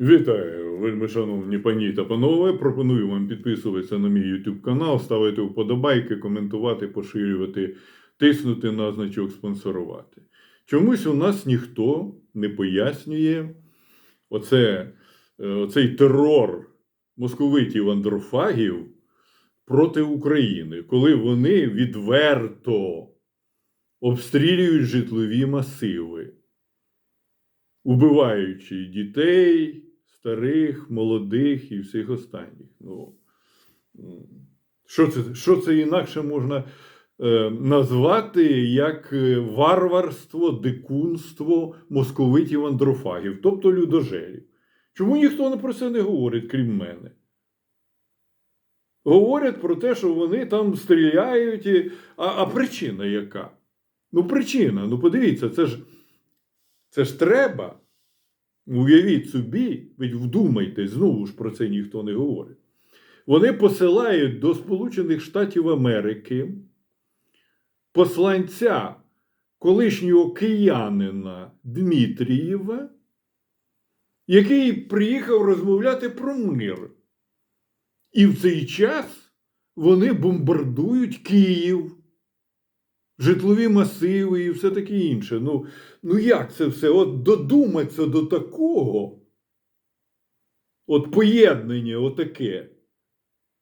Вітаю, вельми шановні пані та панове. Пропоную вам підписуватися на мій YouTube канал, ставити вподобайки, коментувати, поширювати, тиснути на значок спонсорувати. Чомусь у нас ніхто не пояснює оце, е, оцей терор московитів андрофагів проти України, коли вони відверто обстрілюють житлові масиви убиваючи дітей, старих, молодих і всіх останніх. Ну, що, це, що це інакше можна е, назвати як е, варварство, дикунство московитів андрофагів, тобто людожерів? Чому ніхто про це не говорить, крім мене? Говорять про те, що вони там стріляють. І... А, а причина яка? Ну, причина, ну подивіться, це ж. Це ж треба. Уявіть собі, ведь вдумайте, знову ж про це ніхто не говорить. Вони посилають до Сполучених Штатів Америки посланця колишнього киянина Дмитрієва, який приїхав розмовляти про мир. І в цей час вони бомбардують Київ житлові масиви і все таке інше. Ну, ну як це все? От додуматися до такого, от поєднання отаке.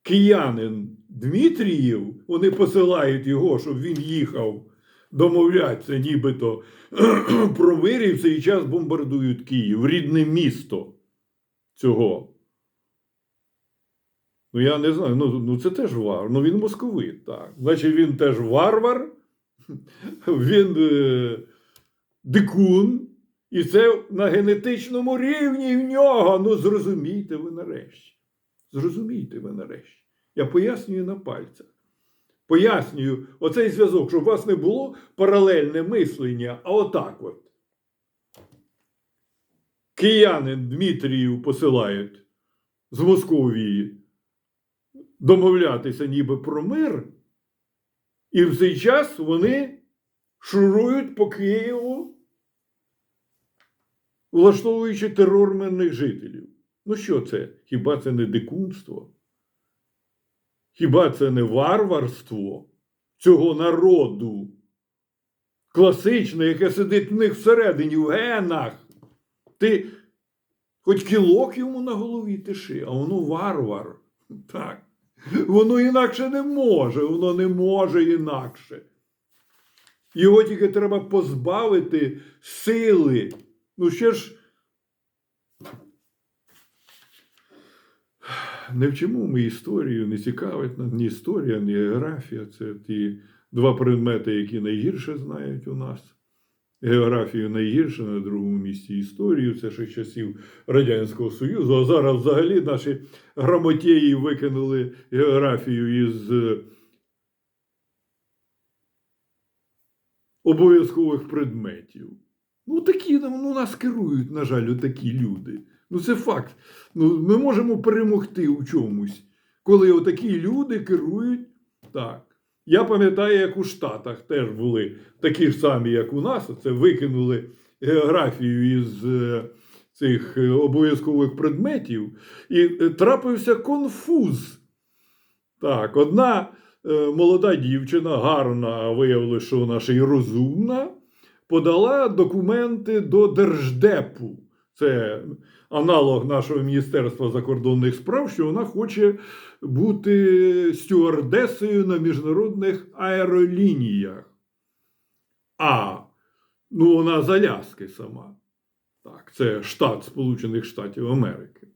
Киянин Дмитрієв, вони посилають його, щоб він їхав домовлятися, нібито про мир і в цей час бомбардують Київ, рідне місто цього. Ну, я не знаю, ну, ну це теж варвар. Ну він московит, так. Значить, він теж варвар, він е, дикун, і це на генетичному рівні в нього. Ну, зрозумійте ви нарешті. Зрозумійте ви нарешті. Я пояснюю на пальцях. Пояснюю оцей зв'язок, щоб у вас не було паралельне мислення, а отак от. Киянин Дмитрію посилають з Московії домовлятися ніби про мир. І в цей час вони шурують по Києву, влаштовуючи терор мирних жителів. Ну що це? Хіба це не дикунство? Хіба це не варварство цього народу? Класичне, яке сидить в них всередині, в генах. Ти хоч кілок йому на голові тиши, а воно варвар. Так. Воно інакше не може, воно не може інакше. Його тільки треба позбавити сили. Ну ще ж. Не вчимо ми історію, не цікавить нас ні історія, ні географія. Це ті два предмети, які найгірше знають у нас. Географію найгірше на другому місці історію, це ще часів Радянського Союзу. А зараз взагалі наші грамотєї викинули географію із е, обов'язкових предметів. Ну, такі ну, нас керують, на жаль, такі люди. Ну, це факт. Ну, Ми можемо перемогти у чомусь, коли отакі люди керують так. Я пам'ятаю, як у Штатах теж були такі ж самі, як у нас. Це викинули географію із е, цих е, обов'язкових предметів, і е, трапився конфуз. Так, одна молода дівчина, гарна, виявилося, що вона ще й розумна, подала документи до Держдепу. Це аналог нашого Міністерства закордонних справ, що вона хоче бути стюардесою на міжнародних аеролініях. А, ну вона з Аляски сама. Так, це штат Сполучених Штатів Америки.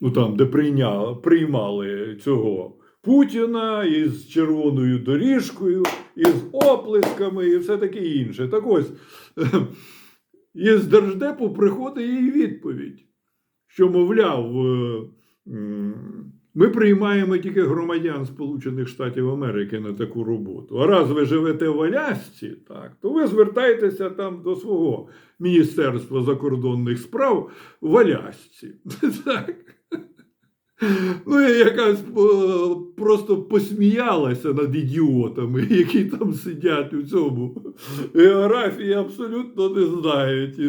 Ну там, де прийняли, приймали цього Путіна із червоною доріжкою, із оплесками і все таке інше. Так ось. Із Держдепу приходить їй відповідь, що, мовляв, е, ми приймаємо тільки громадян Сполучених Штатів Америки на таку роботу. А раз ви живете в Алясці, так, то ви звертаєтеся там до свого Міністерства закордонних справ в Алясці. Так. Ну, я якась просто посміялася над ідіотами, які там сидять у цьому. Географії абсолютно не знають.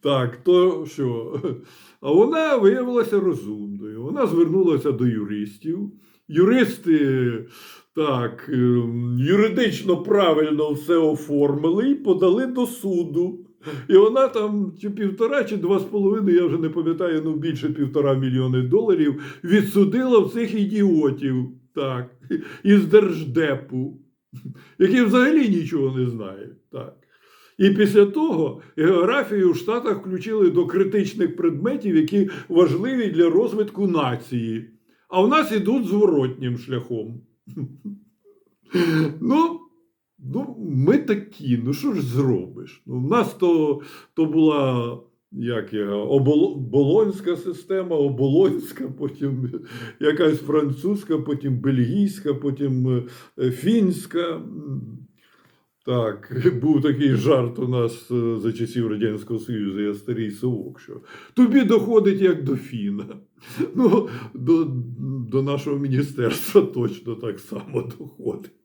Так, то що? А вона виявилася розумною. Вона звернулася до юристів. Юристи так, ем, юридично правильно все оформили і подали до суду. І вона там чи півтора, чи два з половиною, я вже не пам'ятаю, ну більше півтора мільйони доларів відсудила в цих ідіотів, так, із держдепу, які взагалі нічого не знають. Так. І після того географію в Штатах включили до критичних предметів, які важливі для розвитку нації. А в нас ідуть зворотнім шляхом. Ну, ну, ми такі, ну що ж зробиш? Ну, в нас то, то була як я, оболо, болонська система, оболонська, потім якась французька, потім бельгійська, потім е, фінська. Так, був такий жарт у нас е, за часів Радянського Союзу, я старий совок, що тобі доходить як до Фіна. Ну, до, до нашого міністерства точно так само доходить.